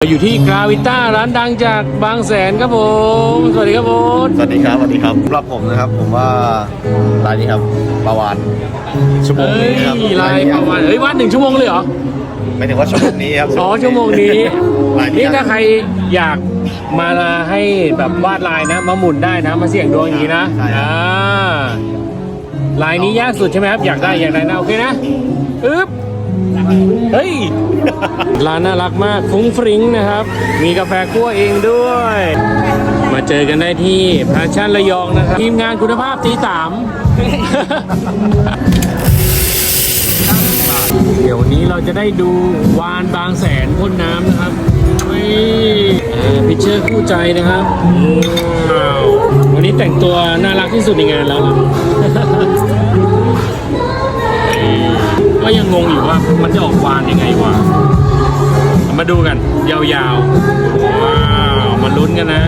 อยู่ที่กราวิต้าร้านดังจากบางแสนครับผม สวัสดีครับผมสวัสดีครับสวัสดีครับสำหรับผมนะครับ ผมว่าร้านนี้ครับปลาวานชั่วโมงเฮ้ยนี้ครับลายประมาณเฮ้ยวาดหนึ่งชั่วโมงเลยเหรอ ไม่ถึงว่าชั่วโมงนี้ครับอ๋อชั่วโมงนี้ลายนี่ถ้าใครอยากมาให้แบบวาดลายนะ มาหมุนได้นะ มาเสี่ยงดวงอย่างนี้นะอ่าลายนี้ยากสุดใช่ไหมครับ อยากได้อยากได้นะโอเคนะอึ๊บ เฮ้ย ร้านน่ารักมากฟุ้งฟริ้งนะครับ มีกาแฟคั่วเองด้วย มาเจอกันได้ที่พาชั่นระยองนะครับ ทีมงานคุณภาพตีสามเดี๋ยวนี้เราจะได้ดูวานบางแสนพ่นน้ำนะครับเฮ้ยอ่าพิเชอร์คู่ใจนะครับว,วันนี้แต่งตัวน่ารักที่สุดในงานแล้ว ก็ยังงงอยู่ว่ามันจะออกวานยังไงวะมาดูกัน ยาวๆ ว้าวมาลุ้นกันนะ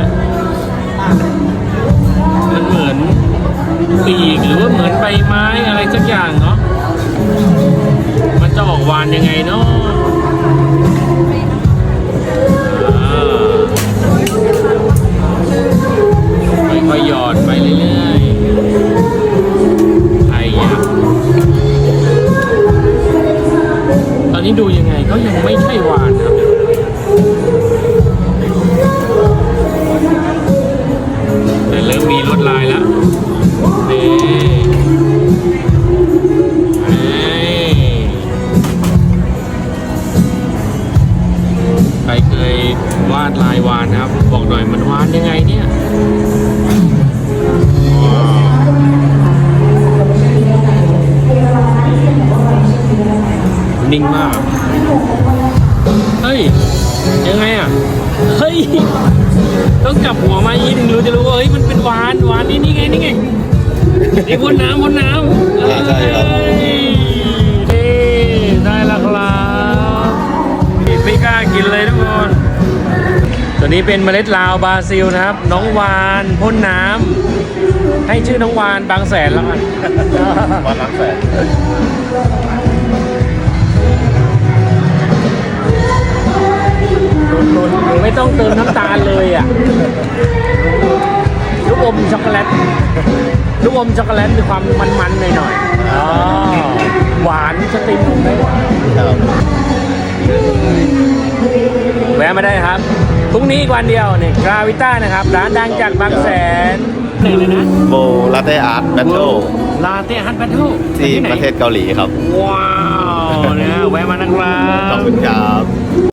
มันเหมือนปีกหรือว่าเหมือนใบไม้อะไรสักอย่างเนาะมันจะออกวานยังไงเนาะ นี้ดูยังไงก็ยังไม่ใช่วานครับแต่เริ่มมีลวดลายแล้วนี่ใครเคยวาดลายวานครับ บอกหน่อยมันวานยังไงเนี่ย ยังไงอะ เฮ้ย ต้องจับหัวมาอีกถึงรู้จะรู้ว่าเฮ้ยมันเป็นวานวานนี่นี่ไงนี่ไงนี่นน้ำบนน้ำอ่าใช่ครับ เอ้ยนี่ได้แล้วครับไม่กล้ากินเลยทุกคน ตัวนี้เป็นเมล็ดลาวบราซิลนะครับ น้องวานพ่นน้ำให้ชื่อน้องวานบางแสนแล้วกันวานล้างแสน ไม่ต้องเติมน้ำตาลเลยอะลูกอมช็อกโกแลตลูกอมช็อกโกแลตมีความมันๆหน่อยๆอ๋อหวานสติมนมได้หวานครับแวะมาได้ครับพรุ่งนี้อีกวันเดียวนี่กราวิต้านะครับ ร้านดังจากบางแสนไหนเลยนะโบลาเต้อาร์ตแบทเทิลลาเต้ฮัทแบทเทิลที่ประเทศเกาหลีครับ ว้าวเนี่ยแวะมานะครัขอบบคุณครับ